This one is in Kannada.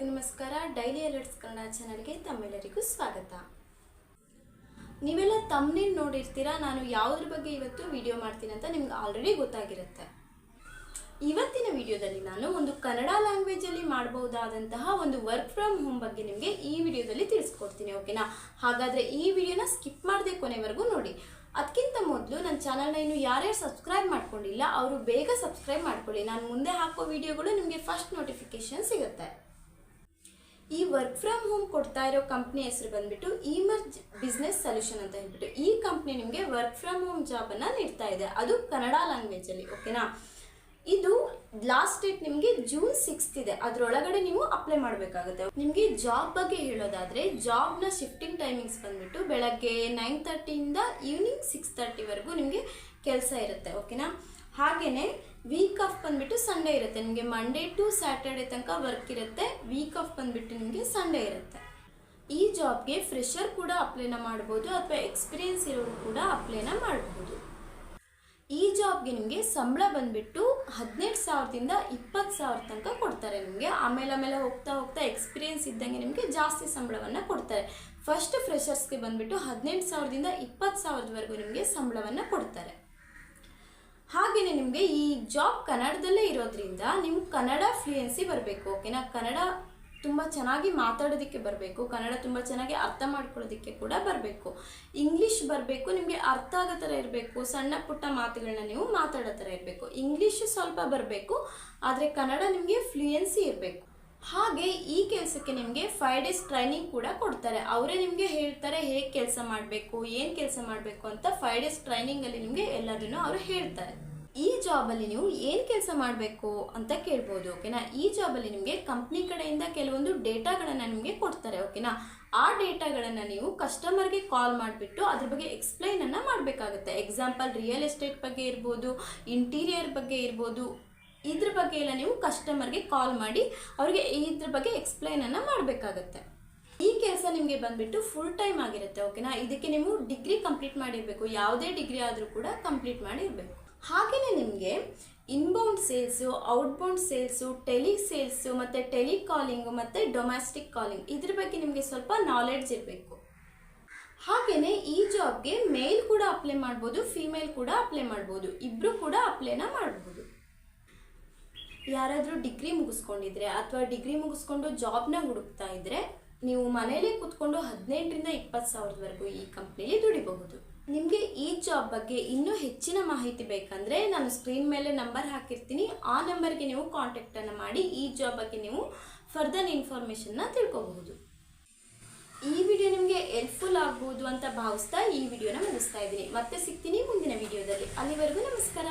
ನಮಸ್ಕಾರ. ಡೈಲಿ ಅಲರ್ಟ್ಸ್ ಕನ್ನಡ ಚಾನಲ್ಗೆ ತಮ್ಮೆಲ್ಲರಿಗೂ ಸ್ವಾಗತ. ನೀವೆಲ್ಲ ತಮ್ಮನೇನು ನೋಡಿರ್ತೀರಾ? ನಾನು ಯಾವುದ್ರ ಬಗ್ಗೆ ಇವತ್ತು ವಿಡಿಯೋ ಮಾಡ್ತೀನಿ ಅಂತ ನಿಮ್ಗೆ ಆಲ್ರೆಡಿ ಗೊತ್ತಾಗಿರುತ್ತೆ. ಇವತ್ತಿನ ವಿಡಿಯೋದಲ್ಲಿ ನಾನು ಒಂದು ಕನ್ನಡ ಲ್ಯಾಂಗ್ವೇಜಲ್ಲಿ ಮಾಡಬಹುದಾದಂತಹ ಒಂದು ವರ್ಕ್ ಫ್ರಮ್ ಹೋಮ್ ಬಗ್ಗೆ ನಿಮಗೆ ಈ ವಿಡಿಯೋದಲ್ಲಿ ತಿಳಿಸ್ಕೊಡ್ತೀನಿ ಓಕೆನಾ ಹಾಗಾದರೆ ಈ ವಿಡಿಯೋನ ಸ್ಕಿಪ್ ಮಾಡದೆ ಕೊನೆವರೆಗೂ ನೋಡಿ. ಅದಕ್ಕಿಂತ ಮೊದಲು ನನ್ನ ಚಾನಲ್ನ ಇನ್ನು ಯಾರ್ಯಾರು ಸಬ್ಸ್ಕ್ರೈಬ್ ಮಾಡ್ಕೊಂಡಿಲ್ಲ, ಅವರು ಬೇಗ ಸಬ್ಸ್ಕ್ರೈಬ್ ಮಾಡ್ಕೊಳ್ಳಿ. ನಾನು ಮುಂದೆ ಹಾಕೋ ವಿಡಿಯೋಗಳು ನಿಮಗೆ ಫಸ್ಟ್ ನೋಟಿಫಿಕೇಶನ್ ಸಿಗುತ್ತೆ. ಈ ವರ್ಕ್ ಫ್ರಮ್ ಹೋಮ್ ಕೊಡ್ತಾ ಇರೋ ಕಂಪ್ನಿ ಹೆಸರು ಬಂದ್ಬಿಟ್ಟು ಇಮರ್ಜ್ ಬಿಸ್ನೆಸ್ ಸೊಲ್ಯೂಷನ್ ಅಂತ ಹೇಳ್ಬಿಟ್ಟು. ಈ ಕಂಪ್ನಿ ನಿಮಗೆ ವರ್ಕ್ ಫ್ರಮ್ ಹೋಮ್ ಜಾಬನ್ನು ನೀಡ್ತಾ ಇದೆ. ಅದು ಕನ್ನಡ ಲ್ಯಾಂಗ್ವೇಜಲ್ಲಿ ಓಕೆನಾ ಇದು ಲಾಸ್ಟ್ ಡೇಟ್ ನಿಮಗೆ ಜೂನ್ ಸಿಕ್ಸ್ತ್ ಇದೆ. ಅದರೊಳಗಡೆ ನೀವು ಅಪ್ಲೈ ಮಾಡಬೇಕಾಗುತ್ತೆ. ನಿಮಗೆ ಜಾಬ್ ಬಗ್ಗೆ ಹೇಳೋದಾದ್ರೆ ಜಾಬ್ನ ಶಿಫ್ಟಿಂಗ್ ಟೈಮಿಂಗ್ಸ್ ಬಂದ್ಬಿಟ್ಟು ಬೆಳಗ್ಗೆ ನೈನ್ ತರ್ಟಿಯಿಂದ ಈವ್ನಿಂಗ್ ಸಿಕ್ಸ್ ತರ್ಟಿವರೆಗೂ ನಿಮಗೆ ಕೆಲಸ ಇರುತ್ತೆ ಓಕೆನಾ ಹಾಗೇನೆ ವೀಕ್ ಆಫ್ ಬಂದ್ಬಿಟ್ಟು ಸಂಡೇ ಇರುತ್ತೆ. ನಿಮಗೆ ಮಂಡೇ ಟು ಸ್ಯಾಟರ್ಡೆ ತನಕ ವರ್ಕ್ ಇರುತ್ತೆ. ವೀಕ್ ಆಫ್ ಬಂದ್ಬಿಟ್ಟು ನಿಮಗೆ ಸಂಡೇ ಇರುತ್ತೆ. ಈ ಜಾಬ್ಗೆ ಫ್ರೆಶರ್ ಕೂಡ ಅಪ್ಲೈನ ಮಾಡ್ಬೋದು, ಅಥವಾ ಎಕ್ಸ್ಪೀರಿಯನ್ಸ್ ಇರೋರು ಕೂಡ ಅಪ್ಲೈನ ಮಾಡಬಹುದು ಈ ಜಾಬ್ಗೆ ನಿಮಗೆ ಸಂಬಳ ಬಂದ್ಬಿಟ್ಟು ಹದಿನೆಂಟು ಸಾವಿರದಿಂದ ಇಪ್ಪತ್ತು ಸಾವಿರ ತನಕ ಕೊಡ್ತಾರೆ ನಿಮಗೆ. ಆಮೇಲೆ ಆಮೇಲೆ ಹೋಗ್ತಾ ಹೋಗ್ತಾ ಎಕ್ಸ್ಪೀರಿಯನ್ಸ್ ಇದ್ದಂಗೆ ನಿಮಗೆ ಜಾಸ್ತಿ ಸಂಬಳವನ್ನು ಕೊಡ್ತಾರೆ. ಫಸ್ಟ್ ಫ್ರೆಷರ್ಸ್ಗೆ ಬಂದ್ಬಿಟ್ಟು ಹದಿನೆಂಟು ಸಾವಿರದಿಂದ ಇಪ್ಪತ್ತು ಸಾವಿರದವರೆಗೂ ನಿಮಗೆ ಸಂಬಳವನ್ನು ಕೊಡ್ತಾರೆ. ನಿಮಗೆ ಈ ಜಾಬ್ ಕನ್ನಡದಲ್ಲೇ ಇರೋದ್ರಿಂದ ನಿಮ್ಗೆ ಕನ್ನಡ ಫ್ಲೂಯೆನ್ಸಿ ಬರಬೇಕು ಓಕೆನಾ ಕನ್ನಡ ತುಂಬ ಚೆನ್ನಾಗಿ ಮಾತಾಡೋದಕ್ಕೆ ಬರಬೇಕು, ಕನ್ನಡ ತುಂಬ ಚೆನ್ನಾಗಿ ಅರ್ಥ ಮಾಡ್ಕೊಳ್ಳೋದಕ್ಕೆ ಕೂಡ ಬರಬೇಕು. ಇಂಗ್ಲೀಷ್ ಬರಬೇಕು, ನಿಮಗೆ ಅರ್ಥ ಆಗೋ ಥರ ಇರಬೇಕು, ಸಣ್ಣ ಪುಟ್ಟ ಮಾತುಗಳನ್ನ ನೀವು ಮಾತಾಡೋ ಥರ ಇರಬೇಕು. ಇಂಗ್ಲೀಷ್ ಸ್ವಲ್ಪ ಬರಬೇಕು, ಆದರೆ ಕನ್ನಡ ನಿಮಗೆ ಫ್ಲೂಯೆನ್ಸಿ ಇರಬೇಕು. ಹಾಗೆ ಈ ಕೆಲಸಕ್ಕೆ ನಿಮಗೆ ಫೈವ್ ಡೇಸ್ ಟ್ರೈನಿಂಗ್ ಕೂಡ ಕೊಡ್ತಾರೆ. ಅವರೇ ನಿಮಗೆ ಹೇಳ್ತಾರೆ ಹೇಗೆ ಕೆಲಸ ಮಾಡಬೇಕು, ಏನು ಕೆಲಸ ಮಾಡಬೇಕು ಅಂತ ಫೈವ್ ಡೇಸ್ ಟ್ರೈನಿಂಗಲ್ಲಿ ನಿಮಗೆ ಎಲ್ಲದನ್ನು ಅವರು ಹೇಳ್ತಾರೆ. ಈ ಜಾಬಲ್ಲಿ ನೀವು ಏನು ಕೆಲಸ ಮಾಡಬೇಕು ಅಂತ ಕೇಳ್ಬೋದು, ಓಕೆನಾ? ಈ ಜಾಬಲ್ಲಿ ನಿಮಗೆ ಕಂಪ್ನಿ ಕಡೆಯಿಂದ ಕೆಲವೊಂದು ಡೇಟಾಗಳನ್ನು ನಿಮಗೆ ಕೊಡ್ತಾರೆ, ಓಕೆನಾ? ಆ ಡೇಟಾಗಳನ್ನು ನೀವು ಕಸ್ಟಮರ್ಗೆ ಕಾಲ್ ಮಾಡಿಬಿಟ್ಟು ಅದ್ರ ಬಗ್ಗೆ ಎಕ್ಸ್ಪ್ಲೈನನ್ನು ಮಾಡಬೇಕಾಗುತ್ತೆ. ಎಕ್ಸಾಂಪಲ್ ರಿಯಲ್ ಎಸ್ಟೇಟ್ ಬಗ್ಗೆ ಇರ್ಬೋದು ಇಂಟೀರಿಯರ್ ಬಗ್ಗೆ ಇರ್ಬೋದು, ಇದ್ರ ಬಗ್ಗೆ ಎಲ್ಲ ನೀವು ಕಸ್ಟಮರ್ಗೆ ಕಾಲ್ ಮಾಡಿ ಅವ್ರಿಗೆ ಇದ್ರ ಬಗ್ಗೆ ಎಕ್ಸ್ಪ್ಲೈನನ್ನು ಮಾಡಬೇಕಾಗತ್ತೆ. ಈ ಕೆಲಸ ನಿಮಗೆ ಬಂದ್ಬಿಟ್ಟು ಫುಲ್ ಟೈಮ್ ಆಗಿರುತ್ತೆ, ಓಕೆನಾ? ಇದಕ್ಕೆ ನೀವು ಡಿಗ್ರಿ ಕಂಪ್ಲೀಟ್ ಮಾಡಿರಬೇಕು. ಯಾವುದೇ ಡಿಗ್ರಿ ಆದರೂ ಕೂಡ ಕಂಪ್ಲೀಟ್ ಮಾಡಿರಬೇಕು. ಹಾಗೆಯೇ ನಿಮಗೆ inbound sales outbound sales telesales ಮತ್ತು ಟೆಲಿಕಾಲಿಂಗು ಮತ್ತು ಡೊಮ್ಯಾಸ್ಟಿಕ್ ಕಾಲಿಂಗ್ ಇದ್ರ ಬಗ್ಗೆ ನಿಮಗೆ ಸ್ವಲ್ಪ ನಾಲೆಡ್ಜ್ ಇರಬೇಕು. ಹಾಗೆಯೇ ಈ ಜಾಬ್ಗೆ ಮೇಲ್ ಕೂಡ ಅಪ್ಲೈ ಮಾಡ್ಬೋದು ಫಿಮೇಲ್ ಕೂಡ ಅಪ್ಲೈ ಮಾಡ್ಬೋದು ಇಬ್ಬರು ಕೂಡ ಅಪ್ಲೈನ ಮಾಡ್ಬೋದು. ಯಾರಾದರೂ ಡಿಗ್ರಿ ಮುಗಿಸ್ಕೊಂಡಿದ್ರೆ ಅಥವಾ ಡಿಗ್ರಿ ಮುಗಿಸ್ಕೊಂಡು ಜಾಬ್ನ ಹುಡುಕ್ತಾ ಇದ್ರೆ ನೀವು ಮನೇಲೇ ಕೂತ್ಕೊಂಡು ಹದಿನೆಂಟರಿಂದ ಇಪ್ಪತ್ತು ಸಾವಿರದವರೆಗೂ ಈ ಕಂಪ್ನಿಲಿ ದುಡಿಬಹುದು. ನಿಮಗೆ ಈ ಜಾಬ್ ಬಗ್ಗೆ ಇನ್ನೂ ಹೆಚ್ಚಿನ ಮಾಹಿತಿ ಬೇಕಂದರೆ ನಾನು ಸ್ಕ್ರೀನ್ ಮೇಲೆ ನಂಬರ್ ಹಾಕಿರ್ತೀನಿ. ಆ ನಂಬರ್ಗೆ ನೀವು ಕಾಂಟ್ಯಾಕ್ಟನ್ನು ಮಾಡಿ ಈ ಜಾಬ್ ಬಗ್ಗೆ ನೀವು ಫರ್ದರ್ ಇನ್ಫಾರ್ಮೇಷನ್ನ ತಿಳ್ಕೊಬಹುದು. ಈ ವಿಡಿಯೋ ನಿಮಗೆ ಹೆಲ್ಪ್ಫುಲ್ ಆಗ್ಬೋದು ಅಂತ ಭಾವಿಸ್ತಾ ಈ ವಿಡಿಯೋನ ಮುಗಿಸ್ತಾ ಇದ್ದೀನಿ. ಮತ್ತೆ ಸಿಗ್ತೀನಿ ಮುಂದಿನ ವಿಡಿಯೋದಲ್ಲಿ ಅಲ್ಲಿವರೆಗೂ ನಮಸ್ಕಾರ.